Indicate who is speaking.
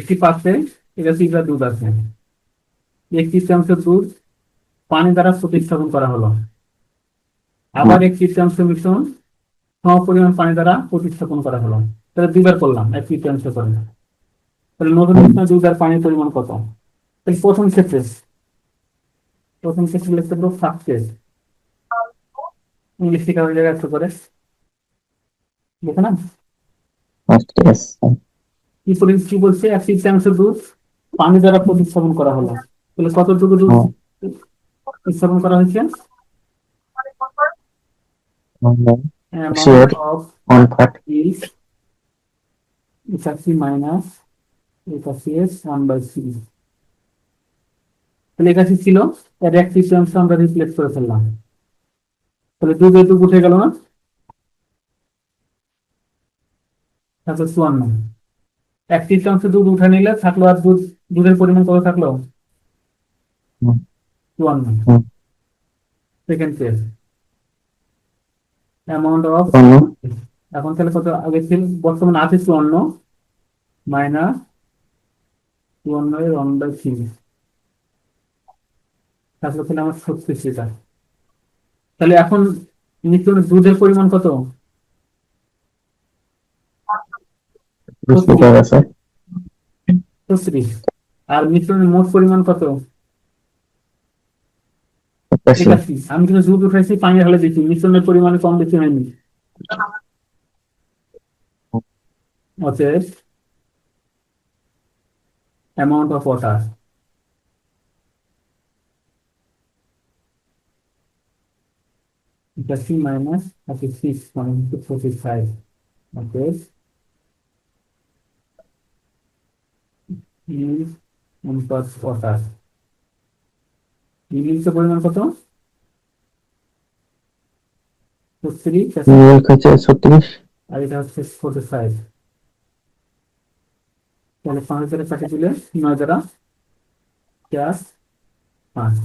Speaker 1: একটি পাত্রে এটা তিনটা দুধ আছে। এক তৃতীয়াংশ দুধ পানি দ্বারা প্রতিস্থাপন করা হলো। আবার এক তৃতীয়াংশ মিশ্রণ সম পরিমাণ পানি দ্বারা প্রতিস্থাপন করা হলো। তাহলে দুইবার করলাম এক তৃতীয়াংশ করে। তাহলে নতুন মিশ্রণে দুধ আর পানির পরিমাণ কত? তাহলে প্রথম ক্ষেত্রে প্রথম ক্ষেত্রে লিখতে পারব সাকসেস ইংলিশ শেখা হয়ে যাবে একটু করে। দেখো না কি কি বলছে? এক তৃতীয়াংশ দুধ পানি দ্বারা প্রতিস্থাপন করা হলো। তাহলে কতটুকু দুধ
Speaker 2: হ্যাঁ।
Speaker 1: প্রতিস্থাপন করা হয়েছে? মাইনাস সি তাহলে এটা ছিল এর এক তৃতীয়াংশ আমরা রিপ্লেস করে ফেললাম। তাহলে দুধ দুধ উঠে গেল না? তারপর চুয়ান্ন। এক তৃতীয়াংশ দুধ উঠে নিলে থাকল আর দুধ দুধের পরিমাণ কত থাকল? চুয়ান্ন। সেকেন্ড অ্যামাউন্ট অফ এখন তাহলে কত আগে ছিল? বর্তমানে আছে চুয়ান্ন মাইনাস চুয়ান্ন এর ওয়ান বাই থ্রি তাহলে আমার ছত্রিশ লিটার। তাহলে এখন নিত্য দুধের পরিমাণ কত?
Speaker 2: বিশ আছে
Speaker 1: আর মিশ্রণের মোট পরিমাণ কত? আমি কিন্তু দুধ উঠাইছি পানি ঢালে দিচ্ছি মিশ্রণের পরিমাণে কম বেশি হয়নি। অতএব অ্যামাউন্ট অফ ওয়াটার একাশি minus thirty six point forty five অতএব ইউনিট অনুপাত পটাশ ইলিশের পরিমাণ কত?
Speaker 2: ছত্রিশ
Speaker 1: আর এটা হচ্ছে ফোর্টি ফাইভ তাহলে পাঁচ দ্বারা কাটে দিলে নয় দ্বারা চার পাঁচ।